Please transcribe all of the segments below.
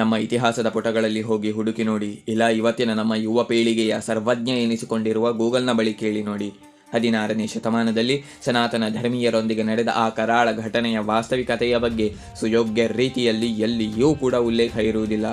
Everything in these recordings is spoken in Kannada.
ನಮ್ಮ ಇತಿಹಾಸದ ಪುಟಗಳಲ್ಲಿ ಹೋಗಿ ಹುಡುಕಿ ನೋಡಿ. ಇಲ್ಲ, ಇವತ್ತಿನ ನಮ್ಮ ಯುವ ಪೀಳಿಗೆಯ ಸರ್ವಜ್ಞ ಎನಿಸಿಕೊಂಡಿರುವ ಗೂಗಲ್ನ ಬಳಿ ಕೇಳಿ ನೋಡಿ. ಹದಿನಾರನೇ ಶತಮಾನದಲ್ಲಿ ಸನಾತನ ಧರ್ಮೀಯರೊಂದಿಗೆ ನಡೆದ ಆ ಕರಾಳ ಘಟನೆಯ ವಾಸ್ತವಿಕತೆಯ ಬಗ್ಗೆ ಸುಯೋಗ್ಯ ರೀತಿಯಲ್ಲಿ ಎಲ್ಲಿಯೂ ಕೂಡ ಉಲ್ಲೇಖ ಇರುವುದಿಲ್ಲ.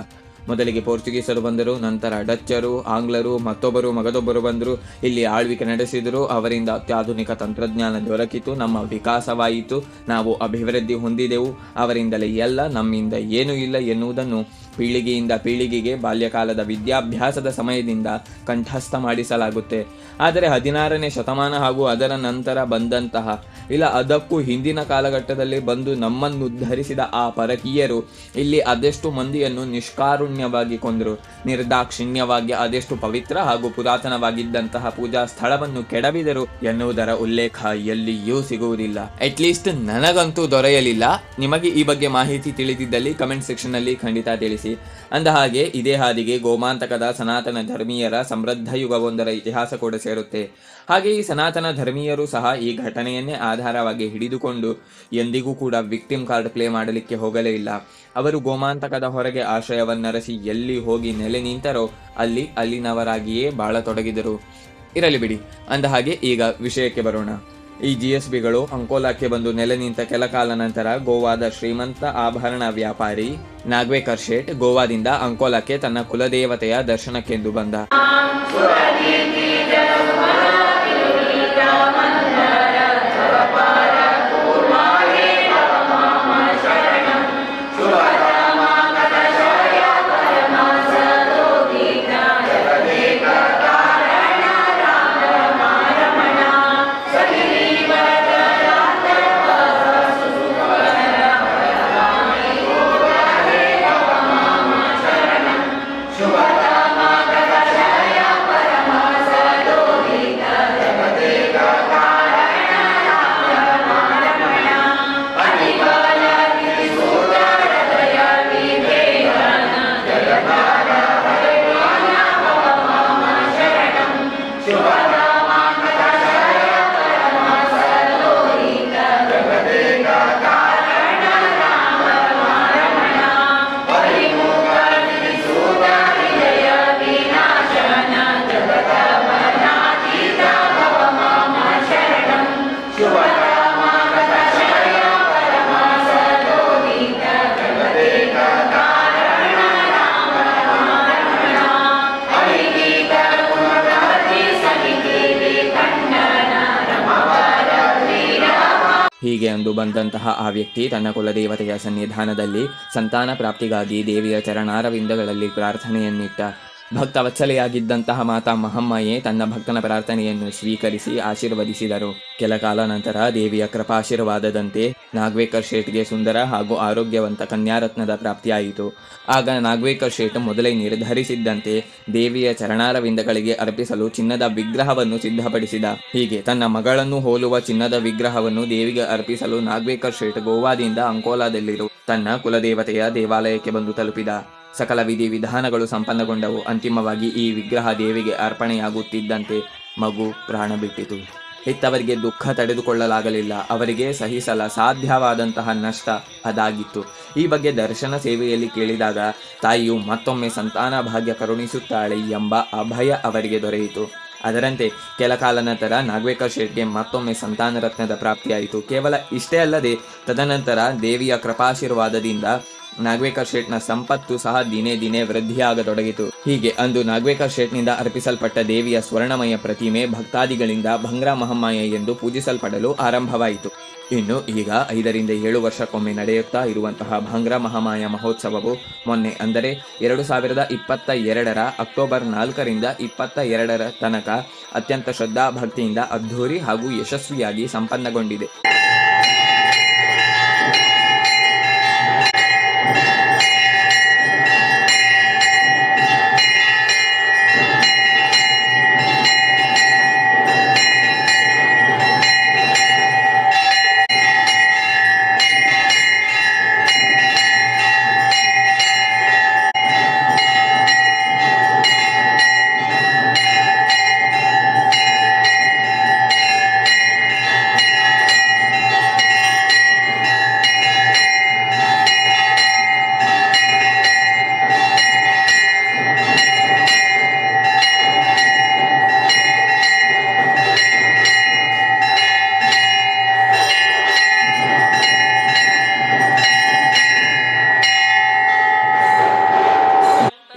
ಮೊದಲಿಗೆ ಪೋರ್ಚುಗೀಸರು ಬಂದರು, ನಂತರ ಡಚ್ಚರು, ಆಂಗ್ಲರು, ಮತ್ತೊಬ್ಬರು, ಮಗದೊಬ್ಬರು ಬಂದರು. ಇಲ್ಲಿ ಆಳ್ವಿಕೆ ನಡೆಸಿದರು. ಅವರಿಂದ ಅತ್ಯಾಧುನಿಕ ತಂತ್ರಜ್ಞಾನ ದೊರಕಿತು, ನಮ್ಮ ವಿಕಾಸವಾಯಿತು. ನಾವು ಅಭಿವೃದ್ಧಿ ಹೊಂದಿದೆವು. ಅವರಿಂದಲೇ ಎಲ್ಲ, ನಮ್ಮಿಂದ ಏನೂ ಇಲ್ಲ ಎನ್ನುವುದನ್ನು ಪೀಳಿಗೆಯಿಂದ ಪೀಳಿಗೆಗೆ ಬಾಲ್ಯಕಾಲದ ವಿದ್ಯಾಭ್ಯಾಸದ ಸಮಯದಿಂದ ಕಂಠಸ್ಥ ಮಾಡಿಸಲಾಗುತ್ತೆ. ಆದರೆ ಹದಿನಾರನೇ ಶತಮಾನ ಹಾಗೂ ಅದರ ನಂತರ ಬಂದಂತಹ, ಇಲ್ಲ ಅದಕ್ಕೂ ಹಿಂದಿನ ಕಾಲಘಟ್ಟದಲ್ಲಿ ಬಂದು ನಮ್ಮನ್ನು ಉದ್ಧರಿಸಿದ ಆ ಪರಕೀಯರು ಇಲ್ಲಿ ಅದೆಷ್ಟು ಮಂದಿಯನ್ನು ನಿಷ್ಕಾರುಣ್ಯವಾಗಿ ಕೊಂದರು. ನಿರ್ದಾಕ್ಷಿಣ್ಯವಾಗಿ ಅದೆಷ್ಟು ಪವಿತ್ರ ಹಾಗೂ ಪುರಾತನವಾಗಿದ್ದಂತಹ ಪೂಜಾ ಸ್ಥಳವನ್ನು ಕೆಡವಿದರು ಎನ್ನುವುದರ ಉಲ್ಲೇಖ ಎಲ್ಲಿಯೂ ಸಿಗುವುದಿಲ್ಲ. ಅಟ್ಲೀಸ್ಟ್ ನನಗಂತೂ ದೊರೆಯಲಿಲ್ಲ. ನಿಮಗೆ ಈ ಬಗ್ಗೆ ಮಾಹಿತಿ ತಿಳಿದಿದ್ದಲ್ಲಿ ಕಮೆಂಟ್ ಸೆಕ್ಷನ್ನಲ್ಲಿ ಖಂಡಿತ ತಿಳಿಸಿ. ಅಂದ ಹಾಗೆ ಇದೇ ಹಾದಿಗೆ ಗೋಮಾಂತಕದ ಸನಾತನ ಧರ್ಮೀಯರ ಸಮೃದ್ಧ ಯುಗವೊಂದರ ಇತಿಹಾಸ ಕೂಡ ಸೇರುತ್ತೆ. ಹಾಗೆ ಈ ಸನಾತನ ಧರ್ಮೀಯರು ಸಹ ಈ ಘಟನೆಯನ್ನೇ ಆಧಾರವಾಗಿ ಹಿಡಿದುಕೊಂಡು ಎಂದಿಗೂ ಕೂಡ ವಿಕ್ಟಿಮ್ ಕಾರ್ಡ್ ಪ್ಲೇ ಮಾಡಲಿಕ್ಕೆ ಹೋಗಲೇ ಇಲ್ಲ. ಅವರು ಗೋಮಾಂತಕದ ಹೊರಗೆ ಆಶ್ರಯವನ್ನರಸಿ ಎಲ್ಲಿ ಹೋಗಿ ನೆಲೆ ನಿಂತರೋ ಅಲ್ಲಿ ಅಲ್ಲಿನವರಾಗಿಯೇ ಬಾಳತೊಡಗಿದರು. ಇರಲಿ ಬಿಡಿ, ಅಂದ ಹಾಗೆ ಈಗ ವಿಷಯಕ್ಕೆ ಬರೋಣ. ಈ ಜಿಎಸ್ಬಿಗಳು ಎಸ್ ಬಿಗಳು ಅಂಕೋಲಾಕ್ಕೆ ಬಂದು ನೆಲೆ ನಿಂತ ಕೆಲ ಕಾಲ ನಂತರ ಗೋವಾದ ಶ್ರೀಮಂತ ಆಭರಣ ವ್ಯಾಪಾರಿ ನಾಗ್ವೇಕರ್ ಶೇಟ್ ಗೋವಾದಿಂದ ಅಂಕೋಲಾಕ್ಕೆ ತನ್ನ ಕುಲದೇವತೆಯ ದರ್ಶನಕ್ಕೆಂದು ಬಂದ. ಹೀಗೆ ಅಂದು ಬಂದಂತಹ ಆ ವ್ಯಕ್ತಿ ತನ್ನ ಕುಲದೇವತೆಯ ಸನ್ನಿಧಾನದಲ್ಲಿ ಸಂತಾನ ಪ್ರಾಪ್ತಿಗಾಗಿ ದೇವಿಯ ಚರಣಾರವಿಂದಗಳಲ್ಲಿ ಪ್ರಾರ್ಥನೆಯನ್ನಿಟ್ಟ. ಭಕ್ತವತ್ಸಲೆಯಾಗಿದ್ದಂತಹ ಮಾತಾ ಮಹಮ್ಮಯೇ ತನ್ನ ಭಕ್ತನ ಪ್ರಾರ್ಥನೆಯನ್ನು ಸ್ವೀಕರಿಸಿ ಆಶೀರ್ವದಿಸಿದರು. ಕೆಲ ಕಾಲ ನಂತರ ದೇವಿಯ ಕೃಪಾಶೀರ್ವಾದದಂತೆ ನಾಗ್ವೇಕರ್ ಶೇಟ್ಗೆ ಸುಂದರ ಹಾಗೂ ಆರೋಗ್ಯವಂತ ಕನ್ಯಾರತ್ನದ ಪ್ರಾಪ್ತಿಯಾಯಿತು. ಆಗ ನಾಗ್ವೇಕರ್ ಶೇಟ್ ಮೊದಲೇ ನಿರ್ಧರಿಸಿದ್ದಂತೆ ದೇವಿಯ ಚರಣಾರವಿಂದಗಳಿಗೆ ಅರ್ಪಿಸಲು ಚಿನ್ನದ ವಿಗ್ರಹವನ್ನು ಸಿದ್ಧಪಡಿಸಿದ. ಹೀಗೆ ತನ್ನ ಮಗಳನ್ನು ಹೋಲುವ ಚಿನ್ನದ ವಿಗ್ರಹವನ್ನು ದೇವಿಗೆ ಅರ್ಪಿಸಲು ನಾಗ್ವೇಕರ್ ಶೇಟ್ ಗೋವಾದಿಂದ ಅಂಕೋಲಾದಲ್ಲಿರು. ತನ್ನ ಕುಲದೇವತೆಯ ದೇವಾಲಯಕ್ಕೆ ಬಂದು ತಲುಪಿದ. ಸಕಲ ವಿಧಿ ವಿಧಾನಗಳು ಸಂಪನ್ನಗೊಂಡವು. ಅಂತಿಮವಾಗಿ ಈ ವಿಗ್ರಹ ದೇವಿಗೆ ಅರ್ಪಣೆಯಾಗುತ್ತಿದ್ದಂತೆ ಮಗು ಪ್ರಾಣ ಬಿಟ್ಟಿತು. ಹೆತ್ತವರಿಗೆ ದುಃಖ ತಡೆದುಕೊಳ್ಳಲಾಗಲಿಲ್ಲ. ಅವರಿಗೆ ಸಹಿಸಲ ಸಾಧ್ಯವಾದಂತಹ ನಷ್ಟ ಅದಾಗಿತ್ತು. ಈ ಬಗ್ಗೆ ದರ್ಶನ ಸೇವೆಯಲ್ಲಿ ಕೇಳಿದಾಗ, ತಾಯಿಯು ಮತ್ತೊಮ್ಮೆ ಸಂತಾನ ಭಾಗ್ಯ ಕರುಣಿಸುತ್ತಾಳೆ ಎಂಬ ಅಭಯ ಅವರಿಗೆ ದೊರೆಯಿತು. ಅದರಂತೆ ಕೆಲ ಕಾಲ ನಂತರ ನಾಗವೇಕರ್ ಶೇಟ್ಗೆ ಮತ್ತೊಮ್ಮೆ ಸಂತಾನ ರತ್ನದ ಪ್ರಾಪ್ತಿಯಾಯಿತು. ಕೇವಲ ಇಷ್ಟೇ ಅಲ್ಲದೆ, ತದನಂತರ ದೇವಿಯ ಕೃಪಾಶೀರ್ವಾದದಿಂದ ನಾಗವೇಕರ್ ಶೇಟ್ನ ಸಂಪತ್ತು ಸಹ ದಿನೇ ದಿನೇ ವೃದ್ಧಿಯಾಗತೊಡಗಿತು. ಹೀಗೆ ಅಂದು ನಾಗವೇಕರ್ ಶೇಟ್ನಿಂದ ಅರ್ಪಿಸಲ್ಪಟ್ಟ ದೇವಿಯ ಸ್ವರ್ಣಮಯ ಪ್ರತಿಮೆ ಭಕ್ತಾದಿಗಳಿಂದ ಭಂಗ್ರಾ ಮಹಮ್ಮಯ ಎಂದು ಪೂಜಿಸಲ್ಪಡಲು ಆರಂಭವಾಯಿತು. ಇನ್ನು ಈಗ ಐದರಿಂದ ಏಳು ವರ್ಷಕ್ಕೊಮ್ಮೆ ನಡೆಯುತ್ತಾ ಇರುವಂತಹ ಭಂಗ್ರಾ ಮಹಾಮಾಯ ಮಹೋತ್ಸವವು ಮೊನ್ನೆ ಅಂದರೆ ಎರಡು ಸಾವಿರದ ಇಪ್ಪತ್ತ ಎರಡರ ಅಕ್ಟೋಬರ್ ನಾಲ್ಕರಿಂದ ಇಪ್ಪತ್ತ ಎರಡರ ತನಕ ಅತ್ಯಂತ ಶ್ರದ್ಧಾ ಭಕ್ತಿಯಿಂದ ಅದ್ಧೂರಿ ಹಾಗೂ ಯಶಸ್ವಿಯಾಗಿ ಸಂಪನ್ನಗೊಂಡಿದೆ.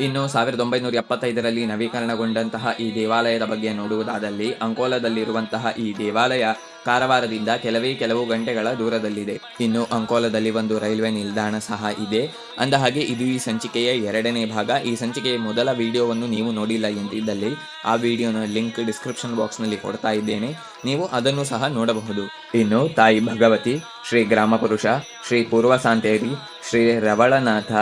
ಇನ್ನು ಸಾವಿರದ ಒಂಬೈನೂರ ಎಪ್ಪತ್ತೈದರಲ್ಲಿ ನವೀಕರಣಗೊಂಡಂತಹ ಈ ದೇವಾಲಯದ ಬಗ್ಗೆ ನೋಡುವುದಾದಲ್ಲಿ ಅಂಕೋಲದಲ್ಲಿರುವಂತಹ ಈ ದೇವಾಲಯ ಕಾರವಾರದಿಂದ ಕೆಲವೇ ಕೆಲವು ಗಂಟೆಗಳ ದೂರದಲ್ಲಿದೆ. ಇನ್ನು ಅಂಕೋಲದಲ್ಲಿ ಒಂದು ರೈಲ್ವೆ ನಿಲ್ದಾಣ ಸಹ ಇದೆ. ಅಂದ ಹಾಗೆ ಇದು ಈ ಸಂಚಿಕೆಯ ಎರಡನೇ ಭಾಗ. ಈ ಸಂಚಿಕೆಯ ಮೊದಲ ವಿಡಿಯೋವನ್ನು ನೀವು ನೋಡಿಲ್ಲ ಎಂದಿದ್ದಲ್ಲಿ ಆ ವಿಡಿಯೋನ ಲಿಂಕ್ ಡಿಸ್ಕ್ರಿಪ್ಷನ್ ಬಾಕ್ಸ್ನಲ್ಲಿ ಕೊಡ್ತಾ ಇದ್ದೇನೆ. ನೀವು ಅದನ್ನು ಸಹ ನೋಡಬಹುದು. ಇನ್ನು ತಾಯಿ ಭಗವತಿ, ಶ್ರೀ ಗ್ರಾಮಪುರುಷ, ಶ್ರೀ ಪೂರ್ವ ಸಾಂತೇರಿ ಶ್ರೀ ರವಳನಾಥ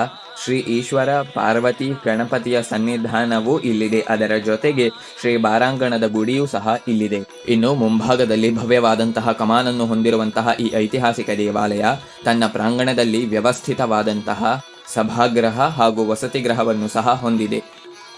ಶ್ರೀ ಈಶ್ವರ ಪಾರ್ವತಿ ಗಣಪತಿಯ ಸನ್ನಿಧಾನವೂ ಇಲ್ಲಿದೆ. ಅದರ ಜೊತೆಗೆ ಶ್ರೀ ಬಾರಾಂಗಣದ ಗುಡಿಯೂ ಸಹ ಇಲ್ಲಿದೆ. ಇನ್ನು ಮುಂಭಾಗದಲ್ಲಿ ಭವ್ಯವಾದಂತಹ ಕಮಾನನ್ನು ಹೊಂದಿರುವಂತಹ ಈ ಐತಿಹಾಸಿಕ ದೇವಾಲಯ, ತನ್ನ ಪ್ರಾಂಗಣದಲ್ಲಿ ವ್ಯವಸ್ಥಿತವಾದಂತಹ ಸಭಾಗೃಹ ಹಾಗೂ ವಸತಿ ಗೃಹವನ್ನು ಸಹ ಹೊಂದಿದೆ.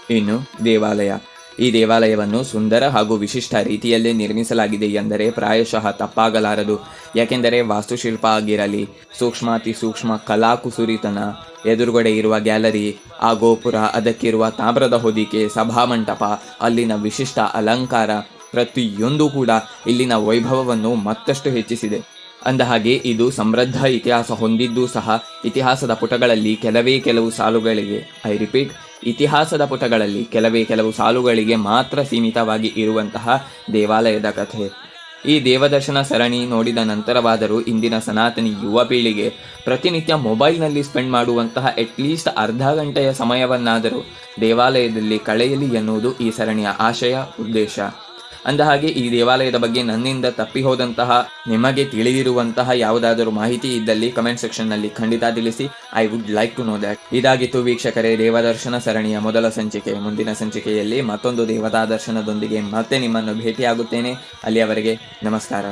ಇನ್ನು ದೇವಾಲಯ. ಈ ದೇವಾಲಯವನ್ನು ಸುಂದರ ಹಾಗೂ ವಿಶಿಷ್ಟ ರೀತಿಯಲ್ಲೇ ನಿರ್ಮಿಸಲಾಗಿದೆ ಎಂದರೆ ಪ್ರಾಯಶಃ ತಪ್ಪಾಗಲಾರದು. ಯಾಕೆಂದರೆ ವಾಸ್ತುಶಿಲ್ಪ ಆಗಿರಲಿ, ಸೂಕ್ಷ್ಮಾತಿ ಸೂಕ್ಷ್ಮ ಕಲಾಕುಸುರಿತನ ಎದುರುಗಡೆ ಇರುವ ಗ್ಯಾಲರಿ, ಆ ಗೋಪುರ, ಅದಕ್ಕಿರುವ ತಾಮ್ರದ ಹೊದಿಕೆ ಸಭಾಮಂಟಪ ಅಲ್ಲಿನ ವಿಶಿಷ್ಟ ಅಲಂಕಾರ ಪ್ರತಿಯೊಂದು ಕೂಡ ಇಲ್ಲಿನ ವೈಭವವನ್ನು ಮತ್ತಷ್ಟು ಹೆಚ್ಚಿಸಿದೆ. ಅಂದಹಾಗೆ ಇದು ಸಮೃದ್ಧ ಇತಿಹಾಸ ಹೊಂದಿದ್ದು ಸಹ ಇತಿಹಾಸದ ಪುಟಗಳಲ್ಲಿ ಕೆಲವೇ ಕೆಲವು ಸಾಲುಗಳಿಗೆ ಐ ರಿಪೀಟ್ ಇತಿಹಾಸದ ಪುಟಗಳಲ್ಲಿ ಕೆಲವೇ ಕೆಲವು ಸಾಲುಗಳಿಗೆ ಮಾತ್ರ ಸೀಮಿತವಾಗಿ ಇರುವಂತಹ ದೇವಾಲಯದ ಕಥೆ. ಈ ದೇವದರ್ಶನ ಸರಣಿ ನೋಡಿದ ನಂತರವಾದರೂ ಇಂದಿನ ಸನಾತನಿ ಯುವ ಪೀಳಿಗೆ ಪ್ರತಿನಿತ್ಯ ಮೊಬೈಲ್ನಲ್ಲಿ ಸ್ಪೆಂಡ್ ಮಾಡುವಂತಹ ಅಟ್ಲೀಸ್ಟ್ ಅರ್ಧ ಗಂಟೆಯ ಸಮಯವನ್ನಾದರೂ ದೇವಾಲಯದಲ್ಲಿ ಕಳೆಯಲಿ ಎನ್ನುವುದು ಈ ಸರಣಿಯ ಆಶಯ, ಉದ್ದೇಶ. ಅಂದಹಾಗೆ ಈ ದೇವಾಲಯದ ಬಗ್ಗೆ ನನ್ನಿಂದ ತಪ್ಪಿ ಹೋದಂತಹ ನಿಮಗೆ ತಿಳಿದಿರುವಂತಹ ಯಾವುದಾದರೂ ಮಾಹಿತಿ ಇದ್ದಲ್ಲಿ ಕಮೆಂಟ್ ಸೆಕ್ಷನ್ನಲ್ಲಿ ಖಂಡಿತ ತಿಳಿಸಿ. I would like to know that ಇದಾಗಿತ್ತು ವೀಕ್ಷಕರೇ, ದೇವದರ್ಶನ ಸರಣಿಯ ಮೊದಲ ಸಂಚಿಕೆ. ಮುಂದಿನ ಸಂಚಿಕೆಯಲ್ಲಿ ಮತ್ತೊಂದು ದೇವತಾ ದರ್ಶನದೊಂದಿಗೆ ಮತ್ತೆ ನಿಮ್ಮನ್ನು ಭೇಟಿಯಾಗುತ್ತೇನೆ. ಅಲ್ಲಿಯವರೆಗೆ ನಮಸ್ಕಾರ.